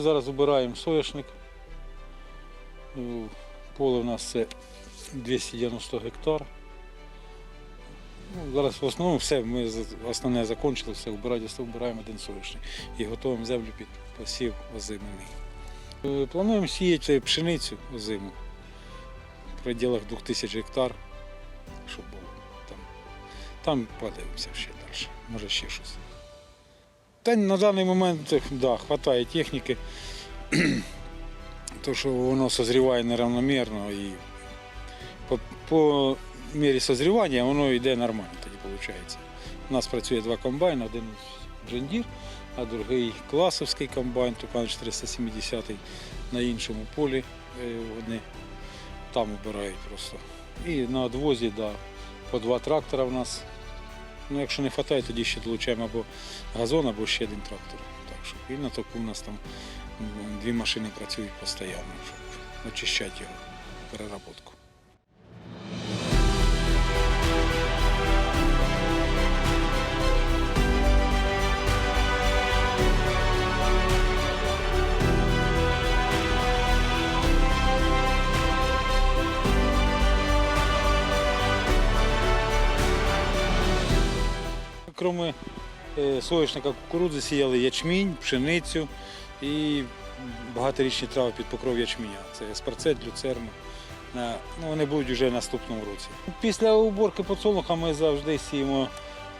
Зараз збираємо соняшник. Е, Поле у нас це 290 гектар. Ну, зараз в основному все, ми основне закінчили, все вбирати, вбираємо один соняшник і готуємо землю під посів озимий. Е, Плануємо сіяти пшеницю озиму в пределах 2000 гектар, щоб було там. Там подивимося ще далі, може ще щось. Та на даний момент да, вистачає техніки, то що воно созріває неравномірно і по, по мірі созрівання воно йде нормально тоді виходить. У нас працює два комбайни, один джендір, а другий класовський комбайн, Тукан 470 на іншому полі е, вони там обирають просто. І на одвозі да, по два трактора в нас. Ну, якщо не вистачає, тоді ще долучаємо або газон, або ще один трактор. Так що і на току у нас там дві машини працюють постійно, щоб очищати його переработку. Кроме е, соняшника кукурудзи сіяли ячмінь, пшеницю і багаторічні трави під покров ячменя. Це еспарцет, люцерна. Ну, вони будуть вже наступному році. Після уборки подсолнуха ми завжди сіємо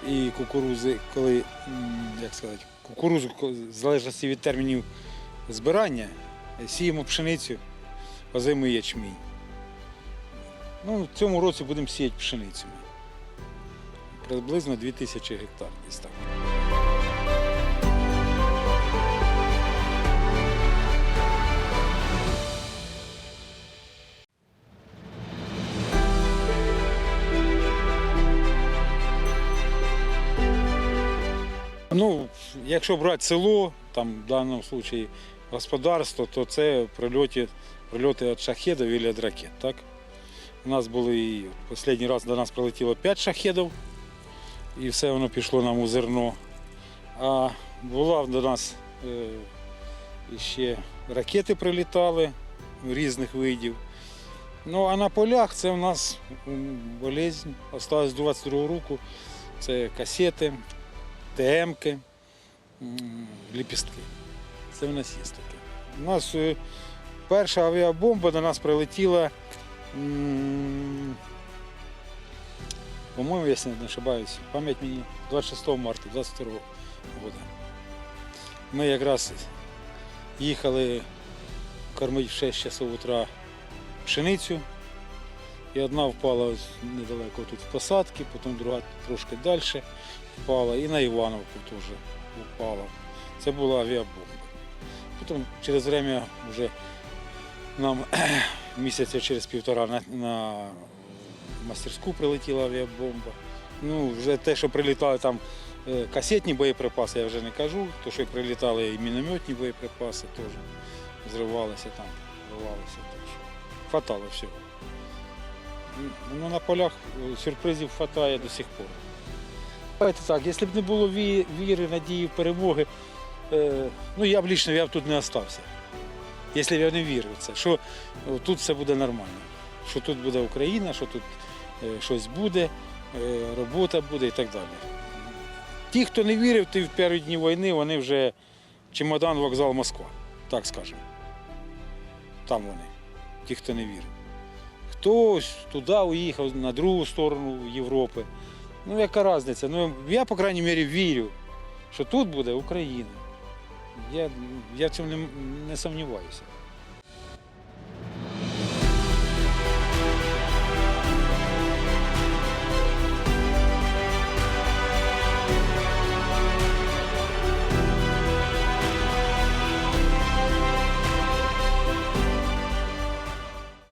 і кукурузи, коли, як сказати, кукурузу, в залежності від термінів збирання, сіємо пшеницю, озимий ячмінь. Ну, в цьому році будемо сіяти пшеницю. Приблизно 2000 гектар десь так. Ну, якщо брати село, там в даному випадку господарство, то це прильоти, прильоти від шахедів або від ракет. Так? У нас були і останній раз до нас прилетіло 5 шахедів, і все воно пішло нам у зерно. А була до нас е, ще ракети прилітали різних видів. Ну а на полях це у нас болезнь. Осталось з 22 року. Це касети, ТМки, ліпістки. Це в нас є таке. У нас е, перша авіабомба до нас прилетіла. М, по-моему, если не ошибаюсь, пам'ять мені 26 марта 22 года. Ми якраз їхали кормити в 6 часов утра пшеницю. І одна впала недалеко тут в посадці, потім друга трошки далі впала, і на Івановку теж впала. Це була авіабомба. Потім через время вже нам місяця через півтора на, на мастерську прилетіла авіабомба. Ну, вже те, що прилітали там е, касетні боєприпаси, я вже не кажу, то що прилітали і мінометні боєприпаси теж зривалися там, що хватало всього. Ну, на полях е, сюрпризів вистачає до сих пор. Давайте так, якщо б не було віри, надії, перемоги, е, ну я б лично я б тут не остався. Якщо б я не вірив в це, що тут все буде нормально, що тут буде Україна, що тут е, щось буде, е, робота буде і так далі. Ті, хто не вірив, ти в перші дні війни, вони вже чемодан, вокзал Москва, так скажемо. Там вони, ті, хто не вірив. Хтось туди уїхав, на другу сторону Європи. Ну, яка різниця? Ну, я, по крайній мірі, вірю, що тут буде Україна. Я, я в цьому не, не сумніваюся.